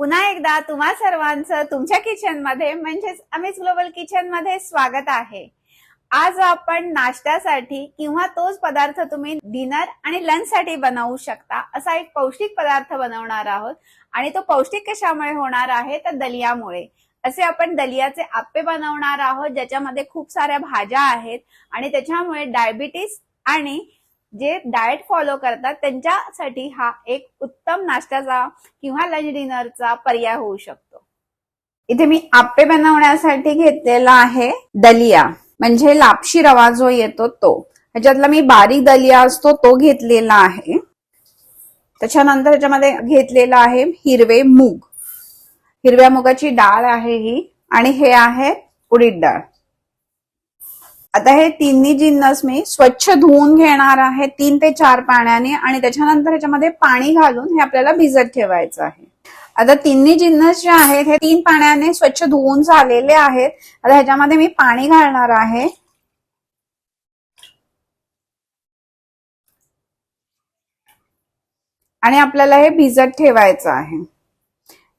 पुन्हा एकदा तुम्हा सर्वांचं तुमच्या किचनमध्ये म्हणजेच अमित ग्लोबल किचनमध्ये स्वागत आहे. आज आपण नाश्त्यासाठी किंवा तोच पदार्थ तुम्ही डिनर आणि लंच साठी बनवू शकता असा एक पौष्टिक पदार्थ बनवणार आहोत. आणि तो पौष्टिक कशामुळे होणार आहे? तर दलियामुळे. असे आपण दलियाचे आप्पे बनवणार आहोत ज्याच्यामध्ये खूप साऱ्या भाज्या आहेत. आणि त्याच्यामुळे डायबिटीस आणि जे डाएट फॉलो करतात त्यांच्यासाठी हा एक उत्तम नाश्त्याचा किंवा लंच डिनरचा पर्याय होऊ शकतो. इथे मी आप्पे बनवण्यासाठी घेतलेला आहे दलिया. म्हणजे लापशी रवा जो येतो तो. ह्याच्यातला मी बारीक दलिया असतो तो घेतलेला आहे. त्याच्यानंतर ह्याच्यामध्ये घेतलेला आहे हिरवे मूग. हिरव्या मुगाची डाळ आहे ही. आणि हे आहे उडीद डाळ. आता हे तिन्ही जिन्नस मी स्वच्छ धुवून घेणार आहे तीन ते चार पाण्याने आणि त्याच्यानंतर ह्याच्यामध्ये पाणी घालून हे आपल्याला भिजत ठेवायचं आहे. आता तिन्ही जिन्नस जे आहेत हे तीन पाण्याने स्वच्छ धुवून झालेले आहेत. आता ह्याच्यामध्ये मी पाणी घालणार आहे. आणि आपल्याला हे भिजत ठेवायचं आहे.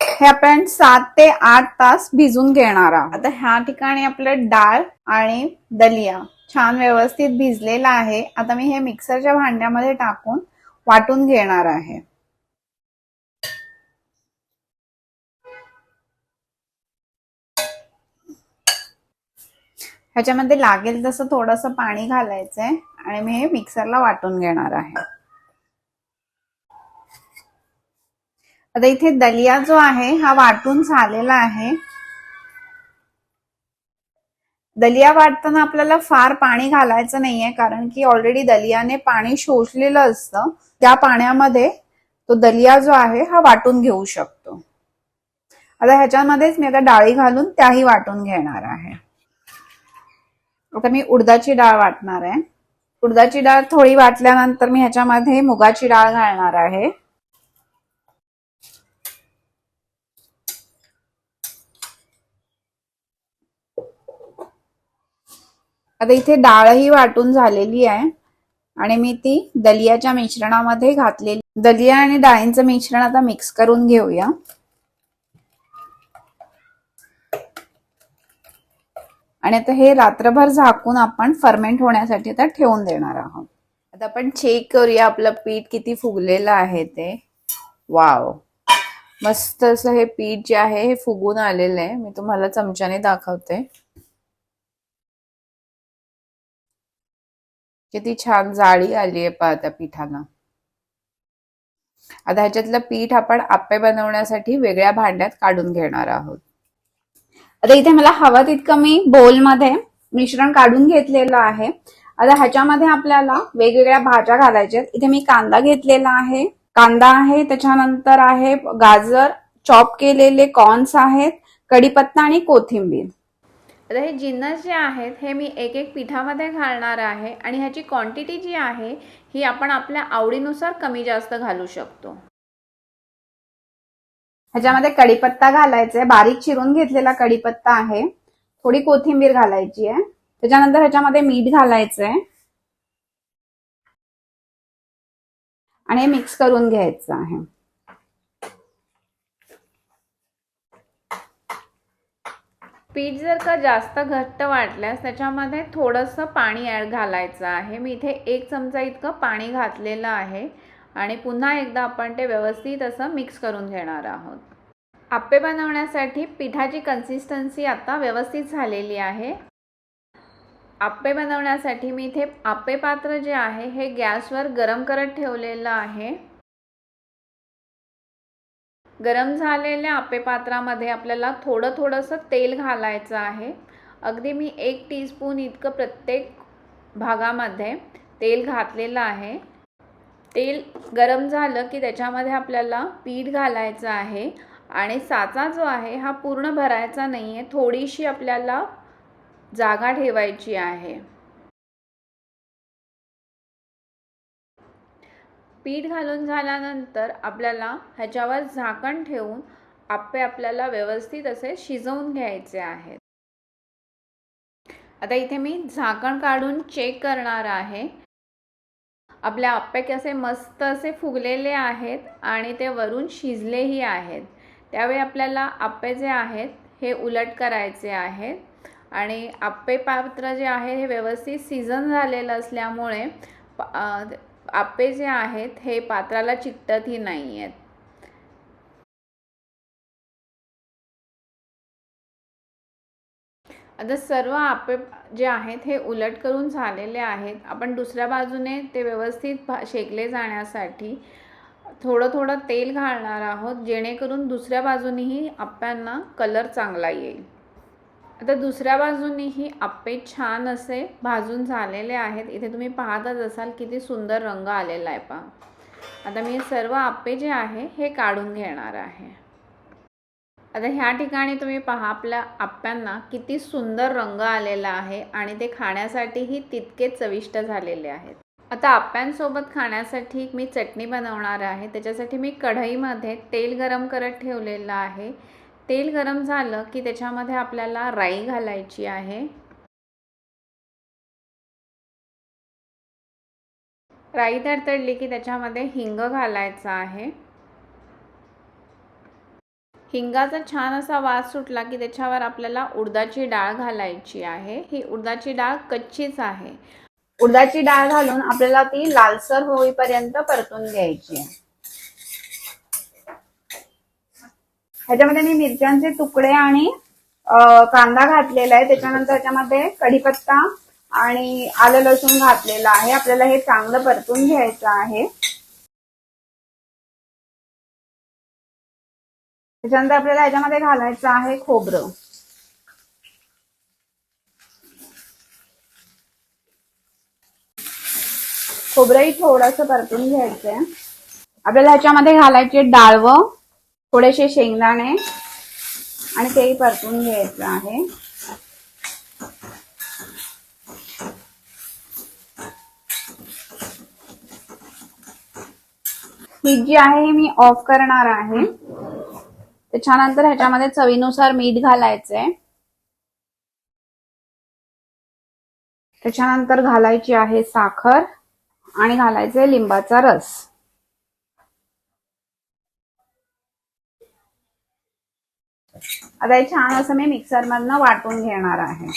हे आपण सात ते आठ तास भिजून घेणार आहोत. आता ह्या ठिकाणी आपलं डाळ आणि दलिया छान व्यवस्थित भिजलेला आहे. आता मी हे मिक्सरच्या भांड्यामध्ये टाकून वाटून घेणार आहे. ह्याच्यामध्ये लागेल तसं थोडंसं पाणी घालायचंय आणि मी हे मिक्सरला वाटून घेणार आहे. आता इथे दलिया जो आहे हा वाटून झालेला आहे. दलिया वाटताना आपल्याला फार पाणी घालायचं नाहीये कारण की ऑलरेडी दलियाने पाणी शोषलेलं असतं. त्या पाण्यामध्ये तो दलिया जो आहे हा वाटून घेऊ शकतो. आता ह्याच्यामध्येच मी आता डाळी घालून त्याही वाटून घेणार आहे. आता मी उडदाची डाळ वाटणार आहे. उडदाची डाळ थोडी वाटल्यानंतर मी ह्याच्यामध्ये मुगाची डाळ घालणार आहे. आता इथे डाळही वाटून झालेली आहे. आणि मी ती दलियाच्या मिश्रणामध्ये घातलेली. दलिया आणि डाळींचं मिश्रण आता मिक्स करून घेऊया. आणि आता हे रात्रभर झाकून आपण फर्मेंट होण्यासाठी आता ठेवून देणार आहोत. आता आपण चेक करूया आपलं पीठ किती फुगलेलं आहे ते. वाव मस्त असं हे पीठ जे आहे हे फुगून आलेलं आहे. मी तुम्हाला चमच्याने दाखवते. किती छान जाळी आली आहे पहा त्या पिठाला आता ह्याच्यातलं पीठ आपण आप्पे बनवण्यासाठी वेगळ्या भांड्यात काढून घेणार आहोत. आता इथे मला हवं तितकं मी बोलमध्ये मिश्रण काढून घेतलेलं आहे. आता ह्याच्यामध्ये आपल्याला वेगवेगळ्या भाज्या घालायच्या इथे मी कांदा घेतलेला आहे. कांदा आहे त्याच्यानंतर आहे गाजर चॉप केलेले कॉर्न्स आहेत कढीपत्ता आणि कोथिंबीर. आता हे जिन्नस जे आहेत हे मी एक एक पिठामध्ये घालणार आहे आणि ह्याची क्वांटिटी जी आहे ही आपण आपल्या आवडीनुसार कमी जास्त घालू शकतो. ह्याच्यामध्ये कढीपत्ता घालायचा आहे. बारीक चिरून घेतलेला कढीपत्ता आहे. थोडी कोथिंबीर घालायची आहे. त्याच्यानंतर ह्याच्यामध्ये मीठ घालायचं आहे. आणि हे मिक्स करून घ्यायचं आहे. पीठ जर का जास्त घट्ट वाटल्यास त्याच्यामध्ये थोडंसं पाणी ॲड घालायचं आहे. मी इथे एक चमचा इतकं पाणी घातलेलं आहे आणि पुन्हा एकदा आपण ते व्यवस्थित असं मिक्स करून घेणार आहोत. आप्पे बनवण्यासाठी पिठाची कन्सिस्टन्सी आता व्यवस्थित झालेली आहे. आप्पे बनवण्यासाठी मी इथे आप्पे पात्र जे आहे हे गॅसवर गरम करत ठेवलेलं आहे. गरम झालेल्या आपेपात्रामध्ये आपल्याला थोडं थोडंसं तेल घालायचं आहे. अगदी मी एक टीस्पून इतकं प्रत्येक भागामध्ये तेल घातलेलं आहे. तेल गरम झालं की त्याच्यामध्ये आपल्याला पीठ घालायचं आहे आणि साचा जो आहे हा पूर्ण भरायचा नाही आहे थोडीशी आपल्याला जागा ठेवायची आहे. पीठ घालून झाल्यानंतर आपल्याला ह्याच्यावर झाकण ठेवून आप्पे आपल्याला व्यवस्थित असे शिजवून घ्यायचे आहेत. आता इथे मी झाकण काढून चेक करणार आहे. आपल्या आप्पे कसे मस्त असे फुगलेले आहेत आणि ते वरून शिजलेही आहेत. त्यावेळी आपल्याला आप्पे जे आहेत हे उलट करायचे आहेत. आणि आप्पे पात्र जे आहे हे व्यवस्थित सीझन झालेलं असल्यामुळे आपे आप्पे जे आहेत हे पात्राला चिकटतही नाही आहेत आता सर्व आप्पे जे आहेत हे उलट करून झालेले आहेत. आपण दुसऱ्या बाजूने ते व्यवस्थित भा शेकले जाण्यासाठी थोडं थोडं तेल घालणार आहोत जेणेकरून दुसऱ्या बाजूनीही आप्प्यांना कलर चांगला येईल. आता दुसऱ्या बाजूनीही आप्पे छान असे भाजून झालेले आहेत. इथे तुम्ही पाहतच असाल किती सुंदर रंग आलेला आहे पहा. आता मी सर्व आप्पे जे आहे हे काढून घेणार आहे. आता ह्या ठिकाणी तुम्ही पहा आपल्या आप्प्यांना किती सुंदर रंग आलेला आहे आणि ते खाण्यासाठीही तितके चविष्ट झालेले आहेत. आता आप्प्यांसोबत खाण्यासाठी मी चटणी बनवणार आहे. त्याच्यासाठी मी कढईमध्ये तेल गरम करत ठेवलेलं आहे. तेल गरम झालं की त्याच्यामध्ये आपल्याला राई घालायची आहे. राई तडतडली की त्याच्यामध्ये हिंग घालायचा आहे. हिंगाचा छान असा वास सुटला की त्याच्यावर आपल्याला उडदाची डाळ घालायची आहे. ही उडदाची डाळ कच्चीच आहे. उडदाची डाळ घालून आपल्याला ती लालसर होईपर्यंत परतून घ्यायची आहे. ह्याच्यामध्ये मी मिरच्यांचे तुकडे आणि कांदा घातलेला आहे. त्याच्यानंतर ह्याच्यामध्ये कढीपत्ता आणि आलं लसूण घातलेलं आहे. आपल्याला हे चांगलं परतून घ्यायचं आहे. त्याच्यानंतर आपल्याला ह्याच्यामध्ये घालायचं आहे खोबरं. खोबरंही थोडंसं परतून घ्यायचंय. आपल्याला ह्याच्यामध्ये घालायचे डाळवं. थोडेसे शेंगदाणे आणि तेही परतून घ्यायचं आहे. ही जी आहे मी ऑफ करणार आहे. त्याच्यानंतर ह्याच्यामध्ये चवीनुसार मीठ घालायचंय. त्याच्यानंतर घालायची आहे साखर आणि घालायचे लिंबाचा रस. आता हे छान असं मी मिक्सरमधनं वाटून घेणार आहे.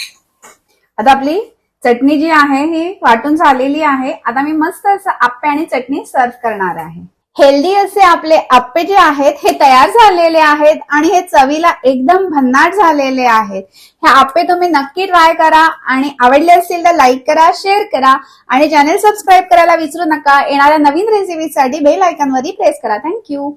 आता आपली चटणी जी आहे ही वाटून झालेली आहे. आता मी मस्त असं आप्पे आणि चटणी सर्व करणार आहे. हेल्दी असे आपले आप्पे जे आहेत हे तयार झालेले आहेत आणि हे चवीला एकदम भन्नाट झालेले आहेत. हे आप्पे तुम्ही नक्की ट्राय करा आणि आवडले असतील तर लाईक करा शेअर करा आणि चॅनल सबस्क्राईब करायला विसरू नका. येणाऱ्या नवीन रेसिपीसाठी बेल आयकॉनवरही प्रेस करा. Thank you.